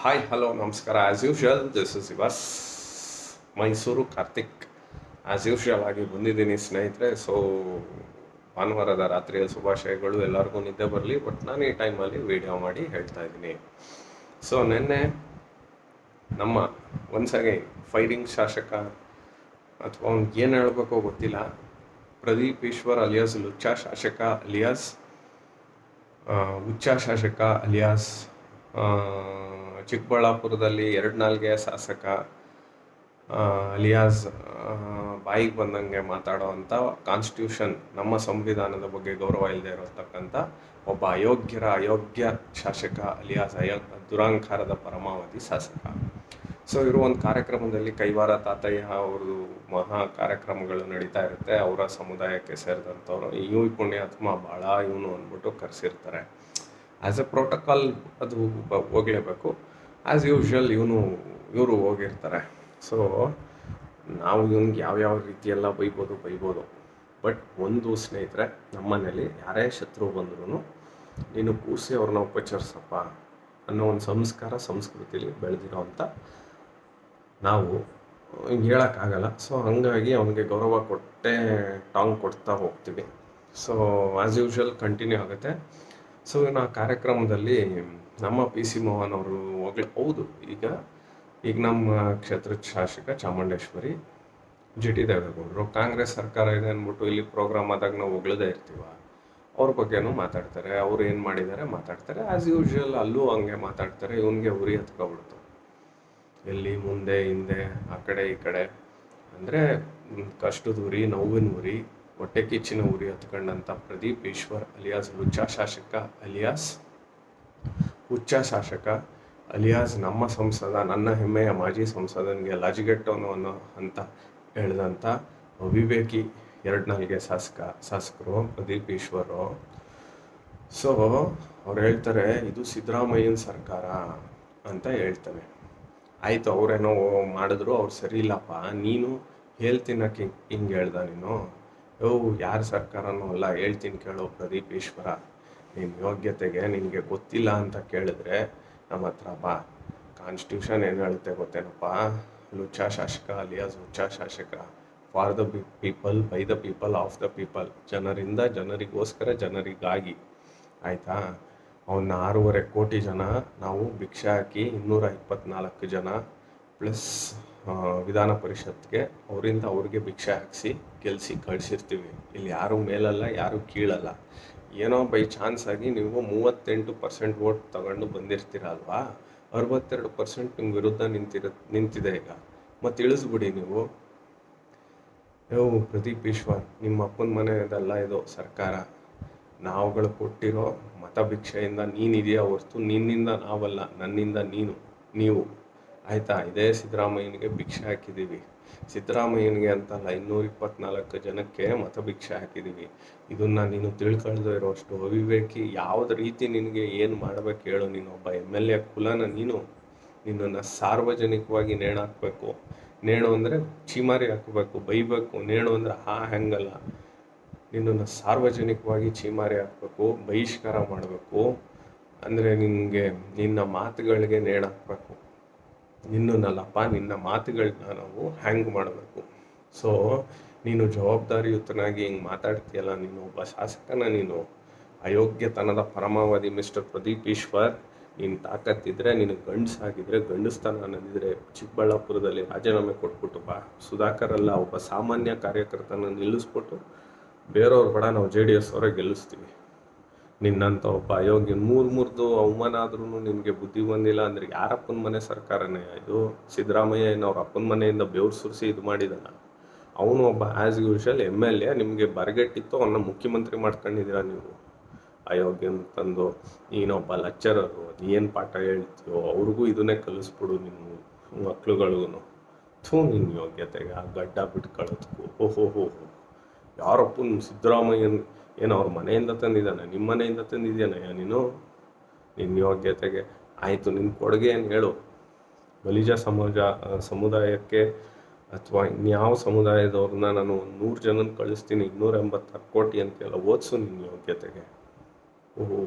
Hi hello ನಮಸ್ಕಾರ. As usual this is ಇವಸ್ Mysuru Karthik as usual ಆಗಿ ಬಂದಿದ್ದೀನಿ ಸ್ನೇಹಿತರೆ ಸೊ ಭಾನುವಾರದ ರಾತ್ರಿಯ ಶುಭಾಶಯಗಳು, ಎಲ್ಲರಿಗೂ ನಿದ್ದೆ ಬರಲಿ ಬಟ್ ನಾನು ಈ ಟೈಮಲ್ಲಿ ವೀಡಿಯೋ ಮಾಡಿ ಹೇಳ್ತಾ ಇದ್ದೀನಿ. ಸೊ ನಿನ್ನೆ ನಮ್ಮ ಒಂದ್ಸಾಗಿ ಫೈರಿಂಗ್ ಶಾಸಕ ಅಥವಾ ಅವ್ನಿಗೆ ಏನು ಹೇಳಬೇಕೋ ಗೊತ್ತಿಲ್ಲ, ಪ್ರದೀಪ್ ಈಶ್ವರ್ ಅಲಿಯಾಸ್, ಲುಚ್ಚಾ ಶಾಸಕ ಅಲಿಯಾಸ್ ಉಚ್ಚಾ ಶಾಸಕ ಅಲಿಯಾಸ್ ಚಿಕ್ಕಬಳ್ಳಾಪುರದಲ್ಲಿ ಎರಡು ನಾಲ್ಗೆ ಶಾಸಕ ಅಲಿಯಾಸ್ ಬಾಯಿಗೆ ಬಂದಂಗೆ ಮಾತಾಡೋ ಅಂಥ ಕಾನ್ಸ್ಟಿಟ್ಯೂಷನ್ ನಮ್ಮ ಸಂವಿಧಾನದ ಬಗ್ಗೆ ಗೌರವ ಇಲ್ಲದೆ ಇರತಕ್ಕಂಥ ಒಬ್ಬ ಅಯೋಗ್ಯರ ಅಯೋಗ್ಯ ಶಾಸಕ ಅಲಿಯಾಸ್ ಅಯೋ ದುರಾಂಕಾರದ ಪರಮಾವಧಿ ಶಾಸಕ. ಸೊ ಇರೋ ಒಂದು ಕಾರ್ಯಕ್ರಮದಲ್ಲಿ ಕೈವಾರ ತಾತಯ್ಯ ಅವ್ರದ್ದು ಮಹಾ ಕಾರ್ಯಕ್ರಮಗಳು ನಡೀತಾ ಇರುತ್ತೆ. ಅವರ ಸಮುದಾಯಕ್ಕೆ ಸೇರಿದಂಥವ್ರು. ಇವು ಪುಣ್ಯಾತ್ಮ ಭಾಳ ಇವನು ಅಂದ್ಬಿಟ್ಟು ಕರೆಸಿರ್ತಾರೆ. ಆ್ಯಸ್ ಎ ಪ್ರೋಟೋಕಾಲ್ ಅದು ಹೋಗ್ಲೇಬೇಕು. ಆ್ಯಸ್ ಯೂಶ್ವಲ್ ಇವನು ಇವರು ಹೋಗಿರ್ತಾರೆ. ಸೊ ನಾವು ಇವ್ನಿಗೆ ಯಾವ್ಯಾವ ರೀತಿಯೆಲ್ಲ ಬೈಬೋದು ಬೈಬೋದು. ಬಟ್ ಒಂದು ಸ್ನೇಹಿತರೆ, ನಮ್ಮನೇಲಿ ಯಾರೇ ಶತ್ರು ಬಂದ್ರೂ ನೀನು ಕೂಸಿ ಅವ್ರನ್ನ ಉಪಚರಿಸಪ್ಪ ಅನ್ನೋ ಒಂದು ಸಂಸ್ಕಾರ ಸಂಸ್ಕೃತಿಲಿ ಬೆಳೆದಿರೋ ಅಂತ ನಾವು ಹೇಳೋಕ್ಕಾಗಲ್ಲ. ಸೊ ಹಾಗಾಗಿ ಅವನಿಗೆ ಗೌರವ ಕೊಟ್ಟೆ ಟಾಂಗ್ ಕೊಡ್ತಾ ಹೋಗ್ತೀವಿ. ಸೊ ಆ್ಯಸ್ ಯೂಶ್ವಲ್ ಕಂಟಿನ್ಯೂ ಆಗುತ್ತೆ. ಸೊ ಇನ್ನು ಕಾರ್ಯಕ್ರಮದಲ್ಲಿ ನಮ್ಮ ಪಿ ಸಿ ಮೋಹನ್ ಅವರು ಹೋಗ್ಲಿ. ಹೌದು, ಈಗ ಈಗ ನಮ್ಮ ಕ್ಷೇತ್ರದ ಶಾಸಕ ಚಾಮುಂಡೇಶ್ವರಿ, ಜಿ ಟಿ ದೇವೇಗೌಡರು, ಕಾಂಗ್ರೆಸ್ ಸರ್ಕಾರ ಇದೆ ಅಂದ್ಬಿಟ್ಟು ಇಲ್ಲಿ ಪ್ರೋಗ್ರಾಮ್ ಆದಾಗ ನಾವು ಹೊಗಳದೇ ಇರ್ತೀವ. ಅವ್ರ ಬಗ್ಗೆನೂ ಮಾತಾಡ್ತಾರೆ, ಅವ್ರು ಏನು ಮಾಡಿದ್ದಾರೆ ಮಾತಾಡ್ತಾರೆ. ಆ್ಯಸ್ ಯೂಶ್ವಲ್ ಅಲ್ಲೂ ಹಂಗೆ ಮಾತಾಡ್ತಾರೆ, ಇವನಿಗೆ ಉರಿ ಹತ್ಕೊಬಿಡ್ತು. ಎಲ್ಲಿ ಮುಂದೆ, ಹಿಂದೆ, ಆ ಕಡೆ, ಈ ಕಡೆ. ಅಂದರೆ, ಕಷ್ಟದ ಉರಿ, ನೋವಿನ ಉರಿ, ಹೊಟ್ಟೆ ಕಿಚ್ಚಿನ ಉರಿ ಹತ್ಕೊಂಡಂಥ ಪ್ರದೀಪ್ ಈಶ್ವರ್, ಅಲಿಯಾಸ್ ಲುಚ್ಚಾ ಶಾಸಕ, ಅಲಿಯಾಸ್ ಹುಚ್ಚ ಶಾಸಕ ಅಲಿಯಾಸ್ ನಮ್ಮ ಸಂಸದ, ನನ್ನ ಹೆಮ್ಮೆಯ ಮಾಜಿ ಸಂಸದನಿಗೆ ಲಾಜಿಗೆಟ್ಟವನು ಅನ್ನೋ ಅಂತ ಹೇಳಿದಂಥ ಅವಿವೇಕಿ ಎರಡು ನಾಲ್ಗೆ ಶಾಸಕ, ಶಾಸಕರು ಪ್ರದೀಪ್ ಈಶ್ವರು ಸೊ ಅವ್ರು ಹೇಳ್ತಾರೆ, ಇದು ಸಿದ್ದರಾಮಯ್ಯನ ಸರ್ಕಾರ ಅಂತ ಹೇಳ್ತಾರೆ ಆಯಿತು, ಅವರೇನೋ ಮಾಡಿದ್ರು, ಅವ್ರು ಸರಿ ಇಲ್ಲಪ್ಪ ನೀನು ಹೇಳ್ತೀನಕ್ಕೆ ಹಿಂಗೆ ಹೇಳ್ದ ನೀನು? ಓ, ಯಾರ ಸರ್ಕಾರನೂ ಅಲ್ಲ, ಹೇಳ್ತೀನಿ ಕೇಳೋ ಪ್ರದೀಪ್ ಈಶ್ವರ. ನಿನ್ನ ಯೋಗ್ಯತೆಗೆ ನಿನಗೆ ಗೊತ್ತಿಲ್ಲ ಅಂತ ಕೇಳಿದ್ರೆ ನಮ್ಮ ಹತ್ರ ಬಾ. ಕಾನ್ಸ್ಟಿಟ್ಯೂಷನ್ ಏನು ಹೇಳುತ್ತೆ ಗೊತ್ತೇನಪ್ಪ? ಲುಚ್ಚಾ ಶಾಸಕ ಅಲಿಯಾಸ್ ಉಚ್ಚಾ ಶಾಸಕ. For the people by the people of the people ಜನರಿಂದ ಜನರಿಗೋಸ್ಕರ ಜನರಿಗಾಗಿ. ಆಯಿತಾ? ಅವನ್ನ ಆರೂವರೆ ಕೋಟಿ ಜನ, ನಾವು ಭಿಕ್ಷೆ ಹಾಕಿ ಇನ್ನೂರ ಇಪ್ಪತ್ನಾಲ್ಕು ಜನ ಪ್ಲಸ್ ವಿಧಾನ ಪರಿಷತ್ಗೆ ಅವರಿಂದ ಅವ್ರಿಗೆ ಭಿಕ್ಷೆ ಹಾಕಿಸಿ ಗೆಲ್ಲಿಸಿ ಕಳಿಸಿರ್ತೀವಿ. ಇಲ್ಲಿ ಯಾರು ಮೇಲಲ್ಲ, ಯಾರು ಕೀಳಲ್ಲ. ಏನೋ ಬೈ ಚಾನ್ಸ್ ಆಗಿ ನೀವು ಮೂವತ್ತೆಂಟು ಪರ್ಸೆಂಟ್ ವೋಟ್ ತಗೊಂಡು ಬಂದಿರ್ತೀರಲ್ವಾ ಅರವತ್ತೆರಡು ಪರ್ಸೆಂಟ್ ನಿಮ್ಮ ವಿರುದ್ಧ ನಿಂತಿರ, ನಿಂತಿದೆ ಈಗ. ಮತ್ತು ಇಳಿಸ್ಬಿಡಿ ನೀವು. ಯೋ ಪ್ರದೀಪ್ ಈಶ್ವರ್, ನಿಮ್ಮ ಅಪ್ಪನ ಮನೆಯದಲ್ಲ ಇದು ಸರ್ಕಾರ. ನಾವುಗಳು ಕೊಟ್ಟಿರೋ ಮತ ಭಿಕ್ಷೆಯಿಂದ ನೀನಿದೆಯಾ ಹೊರ್ತು ನಿನ್ನಿಂದ ನಾವಲ್ಲ, ನನ್ನಿಂದ ನೀನು, ನೀವು. ಆಯಿತಾ? ಇದೇ ಸಿದ್ದರಾಮಯ್ಯನಿಗೆ ಭಿಕ್ಷೆ ಹಾಕಿದ್ದೀವಿ. ಸಿದ್ದರಾಮಯ್ಯನಿಗೆ ಅಂತಲ್ಲ ಇನ್ನೂರ ಇಪ್ಪತ್ನಾಲ್ಕು ಜನಕ್ಕೆ ಮತಭಿಕ್ಷೆ ಹಾಕಿದ್ದೀವಿ ಇದನ್ನು ನೀನು ತಿಳ್ಕೊಳ್ದೇ ಇರೋಷ್ಟು ಅವಿವೇಕಿ ಯಾವ್ದು ರೀತಿ ನಿನಗೆ ಏನು ಮಾಡಬೇಕು ಹೇಳು ನೀನು. ಒಬ್ಬ ಎಂ ಎಲ್ ಎ ಕುಲನ ನೀನು ನಿನ್ನನ್ನು ಸಾರ್ವಜನಿಕವಾಗಿ ನೇಣು ಹಾಕಬೇಕು ನೇಣು ಅಂದರೆ ಚೀಮಾರಿ ಹಾಕಬೇಕು, ಬೈಬೇಕು. ನೇಣು ಅಂದರೆ ಹಾ ಹೆಂಗಲ್ಲ ನಿನ್ನನ್ನು ಸಾರ್ವಜನಿಕವಾಗಿ ಚೀಮಾರಿ ಹಾಕಬೇಕು, ಬಹಿಷ್ಕಾರ ಮಾಡಬೇಕು. ಅಂದರೆ ನಿನಗೆ ನಿನ್ನ ಮಾತುಗಳಿಗೆ ನೇಣು ಹಾಕಬೇಕು ನಿನ್ನನ್ನಲ್ಲಪ್ಪ ನಿನ್ನ ಮಾತುಗಳನ್ನ ನಾವು ಹ್ಯಾಂಗ್ ಮಾಡಬೇಕು? ಸೊ ನೀನು ಜವಾಬ್ದಾರಿಯುತನಾಗಿ ಹಿಂಗೆ ಮಾತಾಡ್ತೀಯಲ್ಲ, ನೀನು ಒಬ್ಬ ಶಾಸಕನ ನೀನು, ಅಯೋಗ್ಯತನದ ಪರಮಾವಧಿ ಮಿಸ್ಟರ್ ಪ್ರದೀಪ್ ಈಶ್ವರ್, ನೀನು ತಾಕತ್ತಿದ್ರೆ, ನೀನು ಗಂಡಸಾಗಿದ್ರೆ, ಗಂಡಸ್ತನ ಅನ್ನೋದಿದ್ರೆ ಚಿಕ್ಕಬಳ್ಳಾಪುರದಲ್ಲಿ ರಾಜೀನಾಮೆ ಕೊಟ್ಬಿಟ್ಟು ಬಾ. ಸುಧಾಕರ್ ಅಲ್ಲ, ಒಬ್ಬ ಸಾಮಾನ್ಯ ಕಾರ್ಯಕರ್ತನ ನಿಲ್ಲಿಸ್ಬಿಟ್ಟು ಬೇರೆಯವ್ರು ಬಡ ನಾವು ಜೆ ಡಿ ಎಸ್ ಅವರೇ ಗೆಲ್ಲಿಸ್ತೀವಿ. ನಿನ್ನಂಥ ಒಬ್ಬ ಅಯೋಗ್ಯ ಮೂರು ಮೂರ್ದು ಅವಮಾನ ಆದ್ರೂ ನಿನಗೆ ಬುದ್ಧಿ ಬಂದಿಲ್ಲ ಅಂದ್ರೆ ಯಾರಪ್ಪನ ಮನೆ ಸರ್ಕಾರನೇ? ಇದು ಸಿದ್ದರಾಮಯ್ಯ ಅವ್ರ ಅಪ್ಪನ ಮನೆಯಿಂದ ಬೆವ್ರು ಸುರಿಸಿ ಇದು ಮಾಡಿದಾನ ಅವನು ಒಬ್ಬ as usual M L A ನಿಮಗೆ ಬರಗೆಟ್ಟಿತ್ತು ಅವನ್ನ ಮುಖ್ಯಮಂತ್ರಿ ಮಾಡ್ಕೊಂಡಿದ್ದೀರಾ ನೀವು? ಅಯೋಗ್ಯನ ತಂದು, ನೀನೊಬ್ಬ ಲೆಕ್ಚರರು ಏನು ಪಾಠ ಹೇಳ್ತೀಯೋ, ಅವ್ರಿಗೂ ಇದನ್ನೇ ಕಲಿಸ್ಬಿಡು ನಿಮ್ಮ ಮಕ್ಳುಗಳಿಗೂ ಥೂ ನಿನ್ನ ಯೋಗ್ಯತೆಗೆ ಆ ಗಡ್ಡ ಬಿಟ್ಕೊಳ್ಳೋದಕ್ಕೂ ಓಹೋ ಹೋ ಯಾರಪ್ಪನ ಸಿದ್ದರಾಮಯ್ಯನ್ ಏನು ಅವ್ರ ಮನೆಯಿಂದ ತಂದಿದ್ದಾನೆ? ನಿಮ್ಮ ಮನೆಯಿಂದ ತಂದಿದ್ದಾನಯ್ಯ ನೀನು? ನಿನ್ನ ಯೋಗ್ಯತೆಗೆ. ಆಯಿತು ನಿನ್ನ ಕೊಡುಗೆ ಏನು ಹೇಳು? ಬಲಿಜ ಸಮಾಜ ಸಮುದಾಯಕ್ಕೆ ಅಥವಾ ಇನ್ಯಾವ ಸಮುದಾಯದವ್ರನ್ನ ನಾನು ನೂರು ಜನನ ಕಳಿಸ್ತೀನಿ ಇನ್ನೂರ ಎಂಬತ್ತಾರು ಕೋಟಿ ಅಂತೆಲ್ಲ ಓದಿಸು ನಿನ್ನ ಯೋಗ್ಯತೆಗೆ. ಓಹೋ,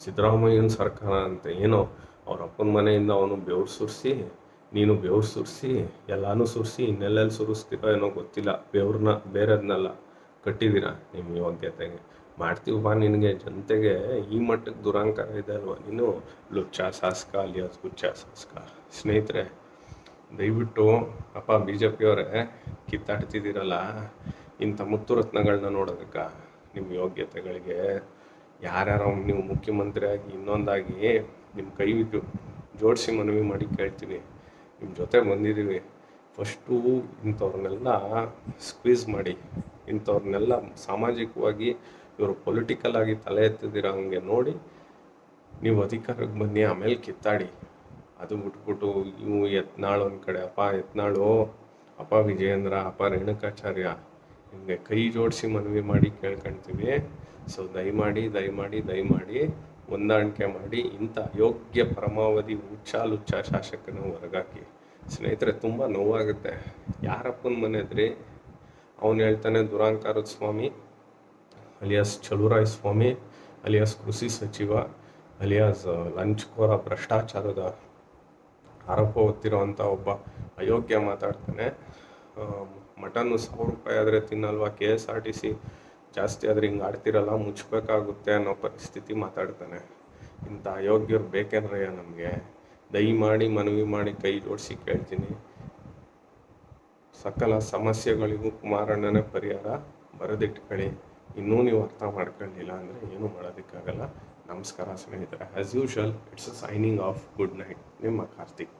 ಸಿದ್ದರಾಮಯ್ಯನ ಸರ್ಕಾರ ಅಂತ ಏನೋ, ಅವ್ರ ಅಪ್ಪನ ಮನೆಯಿಂದ ಅವನು ಬೆವ್ರು ಸುರಿಸಿ, ನೀನು ಬೆವ್ರು ಸುರಿಸಿ, ಎಲ್ಲನೂ ಸುರಿಸಿ ಇನ್ನೆಲ್ಲೆಲ್ಲಿ ಸುರಿಸ್ತೀರೋ ಏನೋ ಗೊತ್ತಿಲ್ಲ ಬೆವ್ರನ್ನ ಬೇರೆದನ್ನೆಲ್ಲ ಕಟ್ಟಿದ್ದೀರ? ನಿಮ್ಮ ಯೋಗ್ಯತೆಗೆ ಮಾಡ್ತೀವಪ್ಪ ನಿನಗೆ. ಜನತೆಗೆ ಈ ಮಟ್ಟಕ್ಕೆ ದುರಾಂಕಾರ ಇದೆ ಅಲ್ವಾ? ನೀನು ಲುಚ್ಚ ಶಾಸಕ ಅಲಿಯಾಸ್ ಗುಚ್ಚ ಶಾಸಕ ಸ್ನೇಹಿತರೆ, ದಯವಿಟ್ಟು ಅಪ್ಪ ಬಿ ಜೆ ಪಿಯವರೇ, ಕಿತ್ತಾಡ್ತಿದ್ದೀರಲ್ಲ? ಇಂಥ ಮುತ್ತು ರತ್ನಗಳನ್ನ ನೋಡೋದಕ್ಕೆ ನಿಮ್ಮ ಯೋಗ್ಯತೆಗಳಿಗೆ ಯಾರ್ಯಾರು ನೀವು ಮುಖ್ಯಮಂತ್ರಿಯಾಗಿ ಇನ್ನೊಂದಾಗಿ ನಿಮ್ಮ ಕೈ ಜೋಡಿಸಿ ಮನವಿ ಮಾಡಿ ಕೇಳ್ತೀವಿ. ನಿಮ್ಮ ಜೊತೆ ಬಂದಿದ್ದೀವಿ. ಫಸ್ಟು ಇಂಥವ್ರನ್ನೆಲ್ಲ ಸ್ಕ್ವೀಸ್ ಮಾಡಿ. ಇಂಥವ್ರನ್ನೆಲ್ಲ ಸಾಮಾಜಿಕವಾಗಿ ಇವರು ಪೊಲಿಟಿಕಲ್ ಆಗಿ ತಲೆ ಎತ್ತಿದಿರೋ ಹಂಗೆ ನೋಡಿ ನೀವು ಅಧಿಕಾರಕ್ಕೆ ಬನ್ನಿ, ಆಮೇಲೆ ಕಿತ್ತಾಡಿ. ಅದು ಬಿಟ್ಬಿಟ್ಟು ಇವು ಎತ್ನಾಳು ಒಂದು ಕಡೆ ಅಪ್ಪ ಎತ್ನಾಳು ಅಪ್ಪ ವಿಜಯೇಂದ್ರ ಅಪ್ಪ ರೇಣುಕಾಚಾರ್ಯ ನಿಮಗೆ ಕೈ ಜೋಡಿಸಿ ಮನವಿ ಮಾಡಿ ಕೇಳ್ಕೊಳ್ತೀವಿ ಸೊ ದಯಮಾಡಿ ದಯಮಾಡಿ ದಯಮಾಡಿ ಹೊಂದಾಣಿಕೆ ಮಾಡಿ ಇಂಥ ಯೋಗ್ಯ ಪರಮಾವಧಿ ಉಚ್ಚಾಲುಚ್ಚ ಲುಚ್ಚ ಶಾಸಕನ ಹೊರಗಾಕಿ. ಸ್ನೇಹಿತರೆ, ತುಂಬ ನೋವಾಗುತ್ತೆ. ಯಾರಪ್ಪನ ಮನೆದ್ರಿ ಅವನು ಹೇಳ್ತಾನೆ, ದುರಾಂಕಾರದ ಸ್ವಾಮಿ, ಅಲಿಯಾಸ್ ಚಲುರಾಯ್ ಸ್ವಾಮಿ, ಅಲಿಯಾಸ್ ಕೃಷಿ ಸಚಿವ, ಅಲಿಯಾಸ್ ಲಂಚ್ಕೋರ ಭ್ರಷ್ಟಾಚಾರದ ಆರೋಪ ಹೊತ್ತಿರೋವಂಥ ಒಬ್ಬ ಅಯೋಗ್ಯ ಮಾತಾಡ್ತಾನೆ. ಮಟನ್ನು ಸಾವಿರ ರೂಪಾಯಿ ಆದರೆ ತಿನ್ನಲ್ವಾ? K S R T C ಜಾಸ್ತಿ ಆದರೆ ಹಿಂಗೆ ಆಡ್ತಿರಲ್ಲ ಮುಚ್ಚಬೇಕಾಗುತ್ತೆ ಅನ್ನೋ ಪರಿಸ್ಥಿತಿ ಮಾತಾಡ್ತಾನೆ. ಇಂಥ ಅಯೋಗ್ಯರು ಬೇಕೇನ್ರಯ್ಯ ನಮಗೆ? ದಯಮಾಡಿ ಮನವಿ ಮಾಡಿ ಕೈ ಜೋಡಿಸಿ ಕೇಳ್ತೀನಿ. ಸಕಲ ಸಮಸ್ಯೆಗಳಿಗೂ ಕುಮಾರಣ್ಣನ ಪರಿಹಾರ ಬರೆದಿಟ್ಕೊಳ್ಳಿ ಇನ್ನೂ ನೀವು ಅರ್ಥ ಮಾಡ್ಕೊಳ್ಳಿಲ್ಲ ಅಂದರೆ ಏನೂ ಮಾಡೋದಕ್ಕಾಗಲ್ಲ. ನಮಸ್ಕಾರ ಸ್ನೇಹಿತರೆ. As usual it's a signing off good night ನಿಮ್ಮ ಕಾರ್ತಿಕ್.